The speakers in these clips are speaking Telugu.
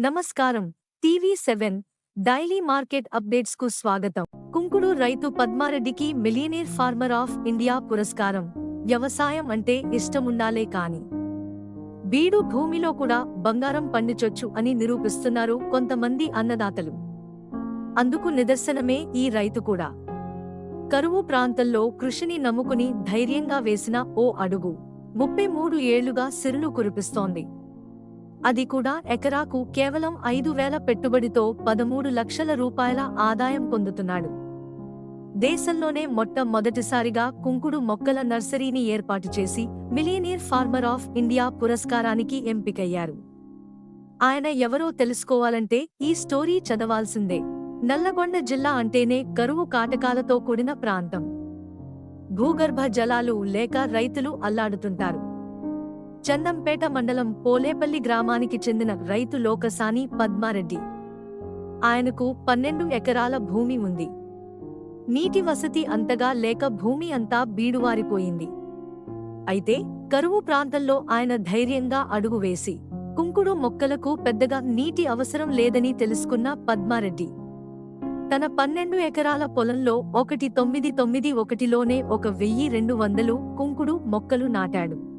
నమస్కారం. టీవీ సెవెన్ డైలీ మార్కెట్ అప్డేట్స్కు స్వాగతం. కుంకుడు రైతు పద్మారెడ్డికి మిలియనీర్ ఫార్మర్ ఆఫ్ ఇండియా పురస్కారం. వ్యవసాయం అంటే ఇష్టముండాలే కాని. బీడు భూమిలో కూడా బంగారం పండించొచ్చు అని నిరూపిస్తున్నారు కొంతమంది అన్నదాతలు. అందుకు నిదర్శనమే ఈ రైతు కూడా. కరువు ప్రాంతంలో కృషిని నమ్ముకుని ధైర్యంగా వేసిన ఓ అడుగు. ముప్పై మూడు ఏళ్ళుగా సిరులు కురిపిస్తోంది. అది కూడా ఎకరాకు కేవలం ఐదు వేల పెట్టుబడితో పదమూడు లక్షల రూపాయల ఆదాయం పొందుతున్నాడు. దేశంలోనే మొట్టమొదటిసారిగా కుంకుడు మొక్కల నర్సరీని ఏర్పాటు చేసి మిలియనీర్ ఫార్మర్ ఆఫ్ ఇండియా పురస్కారానికి ఎంపికయ్యారు. ఆయన ఎవరో తెలుసుకోవాలంటే ఈ స్టోరీ చదవాల్సిందే. నల్లగొండ జిల్లా అంటేనే కరువు కాటకాలతో కూడిన ప్రాంతం. భూగర్భ జలాలు లేక రైతులు అల్లాడుతుంటారు. చందంపేట మండలం పోలేపల్లి గ్రామానికి చెందిన రైతు లోకసాని పద్మారెడ్డి. ఆయనకు పన్నెండు ఎకరాల భూమి ఉంది. నీటి వసతి అంతగా లేక భూమి అంతా బీడువారిపోయింది. అయితే కరువు ప్రాంతంలో ఆయన ధైర్యంగా అడుగు వేసి కుంకుడు మొక్కలకు పెద్దగా నీటి అవసరం లేదని తెలుసుకున్న పద్మారెడ్డి. తన పన్నెండు ఎకరాల పొలంలో ఒకటి తొమ్మిది తొమ్మిది ఒకటిలోనే ఒక వెయ్యి రెండు వందలు కుంకుడు మొక్కలు నాటాడు.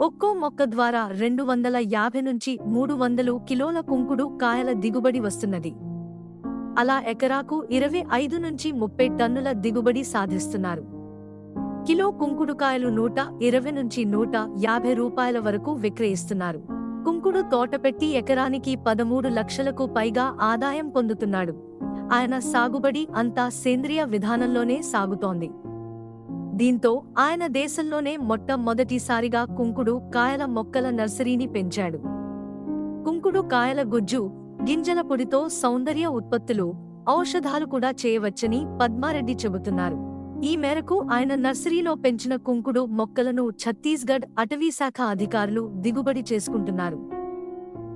ఒక్కో మొక్క ద్వారా రెండు వందల యాభై నుంచి మూడు వందలు కిలోల కుంకుడు కాయల దిగుబడి వస్తున్నది. అలా ఎకరాకు ఇరవై ఐదు నుంచి ముప్పై టన్నుల దిగుబడి సాధిస్తున్నారు. కిలో కుంకుడుకాయలు నూట ఇరవై నుంచి నూట యాభై రూపాయల వరకు విక్రయిస్తున్నారు. కుంకుడు తోట పెట్టి ఎకరానికి పదమూడు లక్షలకు పైగా ఆదాయం పొందుతున్నాడు. ఆయన సాగుబడి అంతా సేంద్రియ విధానంలోనే సాగుతోంది. దీంతో ఆయన దేశంలోనే మొట్టమొదటిసారిగా కుంకుడు కాయల మొక్కల నర్సరీని పెంచాడు. కుంకుడు కాయల గుజ్జు గింజల పొడితో సౌందర్య ఉత్పత్తులు ఔషధాలు కూడా చేయవచ్చని పద్మారెడ్డి చెబుతున్నారు. ఈ మేరకు ఆయన నర్సరీలో పెంచిన కుంకుడు మొక్కలను ఛత్తీస్గఢ్ అటవీశాఖ అధికారులు దిగుబడి చేసుకుంటున్నారు.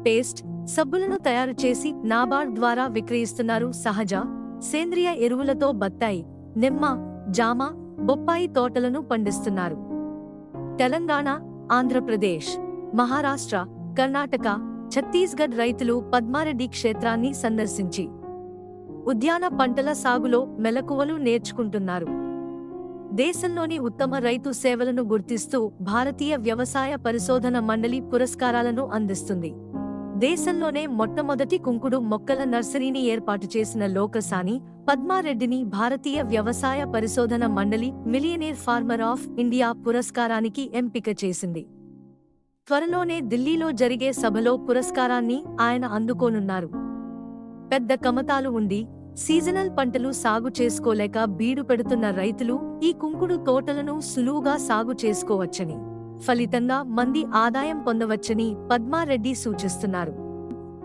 పేస్ట్ సబ్బులను తయారు చేసి నాబార్డ్ ద్వారా విక్రయిస్తున్నారు సహజ సేంద్రియ ఎరువులతో బత్తాయి నిమ్మ జామ బొప్పాయి తోటలను పండిస్తున్నారు. తెలంగాణ ఆంధ్రప్రదేశ్ మహారాష్ట్ర కర్ణాటక ఛత్తీస్గఢ్ రైతులు పద్మారెడ్డి క్షేత్రాన్ని సందర్శించి ఉద్యాన పంటల సాగులో మెలకువలు నేర్చుకుంటున్నారు. దేశంలోని ఉత్తమ రైతు సేవలను గుర్తిస్తూ భారతీయ వ్యవసాయ పరిశోధన మండలి పురస్కారాలను అందిస్తుంది. దేశంలోనే మొట్టమొదటి కుంకుడు మొక్కల నర్సరీని ఏర్పాటు చేసిన లోకసాని పద్మారెడ్డిని భారతీయ వ్యవసాయ పరిశోధన మండలి మిలియనేర్ ఫార్మర్ ఆఫ్ ఇండియా పురస్కారానికి ఎంపిక చేసింది. త్వరలోనే ఢిల్లీలో జరిగే సభలో పురస్కారాన్ని ఆయన అందుకోనున్నారు. పెద్ద కమతాలు ఉండి సీజనల్ పంటలు సాగు చేసుకోలేక బీడు పెడుతున్న రైతులు ఈ కుంకుడు తోటలను సులువుగా సాగు చేసుకోవచ్చని. ఫలితంగా మంది ఆదాయం పొందవచ్చని పద్మారెడ్డి సూచిస్తున్నారు.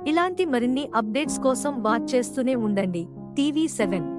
ఇలాంటి మరిన్ని అప్డేట్స్ కోసం వాచ్ చేస్తూనే ఉండండి. TV seven.